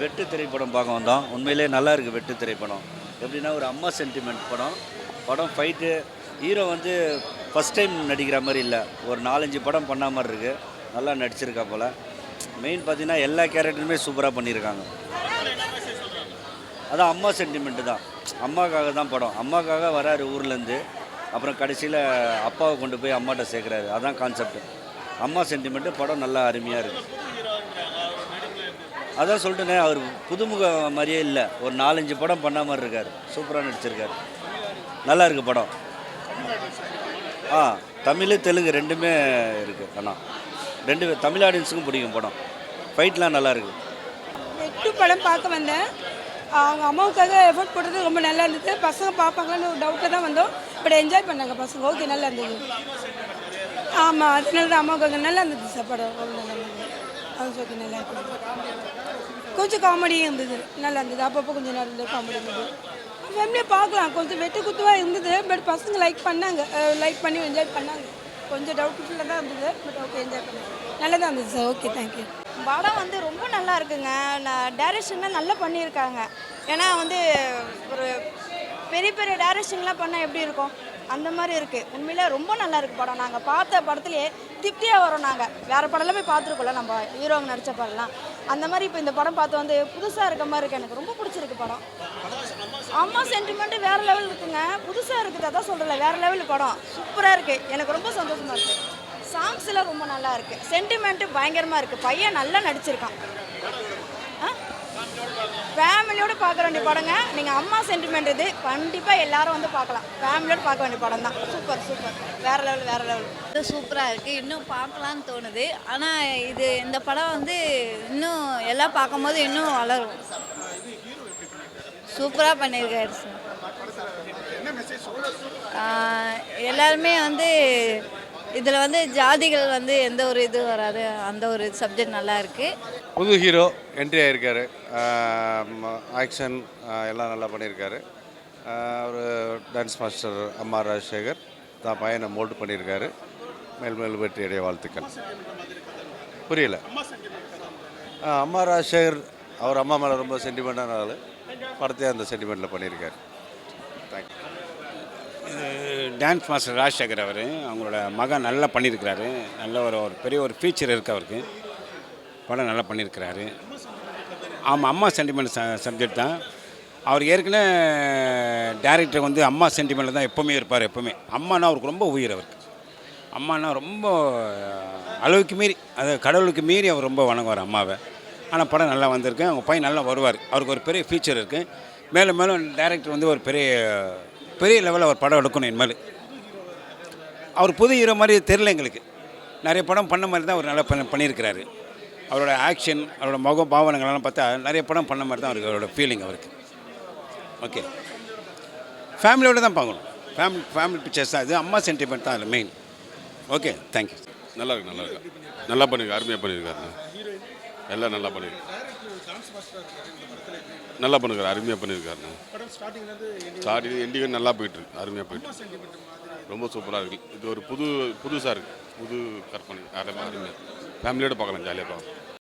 வெட்டு திரைப்படம் பார்க்க வந்தோம். உண்மையிலே நல்லா இருக்குது வெட்டு திரைப்படம். எப்படின்னா ஒரு அம்மா சென்டிமெண்ட் படம். படம் ஃபைட்டு ஹீரோ வந்து ஃபஸ்ட் டைம் நடிக்கிற மாதிரி இல்லை. ஒரு நாலஞ்சு படம் பண்ண மாதிரி இருக்குது நல்லா நடிச்சிருக்கா போல். மெயின் பார்த்தீங்கன்னா எல்லா கேரக்டருமே சூப்பராக பண்ணியிருக்காங்க. அதான் அம்மா சென்டிமெண்ட்டு தான். அம்மாக்காக தான் படம். அம்மாக்காக வராரு ஊர்லேருந்து. அப்புறம் கடைசியில் அப்பாவை கொண்டு போய் அம்மாட்ட சேர்க்குறாரு. அதான் கான்செப்ட் அம்மா சென்டிமெண்ட்டு படம் நல்லா அருமையாக இருக்குது அதான் சொல்லிட்டுனே அவர் புதுமுக மாதிரியே இல்லை. ஒரு நாலஞ்சு படம் பண்ண மாதிரி இருக்கார். சூப்பராக நடிச்சிருக்கார். நல்லா இருக்கு படம். ஆ தமிழ் தெலுங்கு ரெண்டுமே இருக்குது அண்ணா. ரெண்டு தமிழ் ஆடியன்ஸுக்கும் பிடிக்கும் படம். ஃபைட்லாம் நல்லா இருக்குது எட்டு படம் பார்க்க வந்தேன். அவங்க அம்மாவுக்காக எஃபோர்ட் போட்டது ரொம்ப நல்லா இருந்தது. பசங்க பார்ப்பாங்கன்னு ஒரு டவுட்டில் தான் வந்தோம். பட் என்ஜாய் பண்ணாங்க பசங்க. ஓகே நல்லா இருந்தது. ஆமாம் அதனால தான் அம்மாவுக்காக நல்லா இருந்தது சார் படம். ரொம்ப நல்லா இருந்தது. அது சொல்லி நல்லா இருந்தது. கொஞ்சம் காமெடியும் இருந்தது. நல்லா இருந்தது. அப்பப்போ கொஞ்சம் நேரம் இருந்தது காமெடி இருந்தது. ஃபேமிலியாக பார்க்கலாம். கொஞ்சம் வெட்டு குத்துவாக இருந்தது. பட் பசங்க லைக் பண்ணாங்க. லைக் பண்ணி என்ஜாய் பண்ணாங்க. கொஞ்சம் டவுட்ஃபுல்லாக தான் இருந்தது. பட் ஓகே என்ஜாய் பண்ணாங்க. நல்லா தான் இருந்தது சார் ஓகே தேங்க்யூ படம் வந்து ரொம்ப நல்லா இருக்குங்க. டைரக்ஷன்லாம் நல்லா பண்ணியிருக்காங்க. ஏன்னா வந்து ஒரு பெரிய பெரிய டைரக்ஷன்லாம் பண்ணால் எப்படி இருக்கும்? அந்த மாதிரி இருக்குது உண்மையிலே ரொம்ப நல்லா இருக்குது படம். நாங்கள் பார்த்த படத்துலேயே திருப்தியாக வரோம் நாங்கள் வேறு படம்லாம் போய் பார்த்துருக்கோம்ல நம்ம ஹீரோங்க நடித்த படம்லாம். அந்த மாதிரி இப்போ இந்த படம் பார்த்து வந்து புதுசாக இருக்க மாதிரி இருக்குது எனக்கு ரொம்ப பிடிச்சிருக்கு படம். அம்மா சென்டிமெண்ட்டு வேறு லெவல் இருக்குங்க. புதுசாக இருக்குது அதான் சொல்கிறல வேறு லெவல் படம். சூப்பராக இருக்குது எனக்கு ரொம்ப சந்தோஷமாக இருக்குது சாங்ஸ்லாம் ரொம்ப நல்லா இருக்குது சென்டிமெண்ட்டு பயங்கரமாக இருக்குது பையன் நல்லா நடிச்சிருக்கான். ஃபேமிலியோடு பார்க்க வேண்டிய படங்க. நீங்கள் அம்மா சென்டிமெண்ட் இது. கண்டிப்பாக எல்லாரும் வந்து பார்க்கலாம். ஃபேமிலியோடு பார்க்க வேண்டிய படம் தான். சூப்பர் சூப்பர் வேறு லெவல் வேறு லெவல் இது சூப்பராக இருக்குது இன்னும் பார்க்கலான்னு தோணுது. ஆனால் இது இந்த படம் வந்து இன்னும் எல்லாம் பார்க்கும்போது இன்னும் வளரும். சூப்பராக பண்ணியிருக்காரு. சார் எல்லாருமே வந்து இதில் வந்து ஜாதிகள் வந்து எந்த ஒரு இது வராது. அந்த ஒரு சப்ஜெக்ட் நல்லா இருக்குது புது ஹீரோ என்ட்ரி ஆகியிருக்காரு ஆக்ஷன் எல்லாம் நல்லா பண்ணியிருக்காரு. ஒரு டான்ஸ் மாஸ்டர் அம்மா ராஜசேகர். தான் பையனை மோல்டு பண்ணியிருக்காரு. மேல் மேல் வெற்றி வாழ்த்துக்கள். புரியல? அம்மா ராஜசேகர் அவர் அம்மா மேலே ரொம்ப சென்டிமெண்ட்டான ஆள். படத்தையே அந்த சென்டிமெண்ட்டில் பண்ணியிருக்காரு. டான்ஸ் மாஸ்டர் ராஜசேகர் அவர் அவங்களோட மகன் நல்லா பண்ணியிருக்கிறாரு. நல்ல ஒரு ஒரு பெரிய ஒரு ஃபீச்சர் இருக்குது அவருக்கு. படம் நல்லா பண்ணியிருக்கிறாரு. ஆமாம் அம்மா சென்டிமெண்ட் ச சப்ஜெக்ட் தான். அவர் ஏற்கனவே டேரக்டர் வந்து அம்மா சென்டிமெண்ட்டில் தான் எப்போவுமே இருப்பார் எப்போவுமே. அம்மானா அவருக்கு ரொம்ப உயிர் அவருக்கு. அம்மானா ரொம்ப அளவுக்கு மீறி அது கடவுளுக்கு மீறி அவர் ரொம்ப வணங்குவார் அம்மாவை. ஆனால் படம் நல்லா வந்திருக்கு. அவங்க பையன் நல்லா வருவார். அவருக்கு ஒரு பெரிய ஃபீச்சர் இருக்குது மேலும் மேலும் டேரக்டர் வந்து ஒரு பெரிய பெரிய லெவலில் அவர் படம் எடுக்கணும் இனிமேல். அவர் புது ஹீரோ மாதிரி தெரில எங்களுக்கு. நிறைய படம் பண்ண மாதிரி தான் அவர் நல்லா பண்ண பண்ணியிருக்கிறாரு. அவரோட ஆக்ஷன் அவரோட முக பாவனைகள்லாம் பார்த்தா நிறைய படம் பண்ண மாதிரி தான் அவருக்கு அவரோட ஃபீலிங் அவருக்கு. ஓகே ஃபேமிலியோடு தான் பார்க்கணும். ஃபேமிலி ஃபேமிலி பிக்சர்ஸ் தான். இது அம்மா சென்டிமெண்ட் தான் அதில் மெயின் ஓகே தேங்க்யூ நல்லா இருக்கு நல்லா இருக்கு. நல்லா பண்ணியிருக்கு அருமையாக பண்ணியிருக்காரு. எல்லாம் நல்லா பண்ணியிருக்கு நல்லா பண்ணிருக்காரு அருமையாக பண்ணியிருக்காரு ஸ்டார்டிங் எண்டிங் நல்லா போயிட்டு இருக்கு அருமையாக போயிட்டு ரொம்ப சூப்பராக இருக்கு. இது ஒரு புது புதுசாக இருக்குது புது கற்பனை அருமையாக ஃபேமிலியோடு ஃபேமிலியோட பார்க்கலாம் ஜாலியாக பார்க்கலாம்.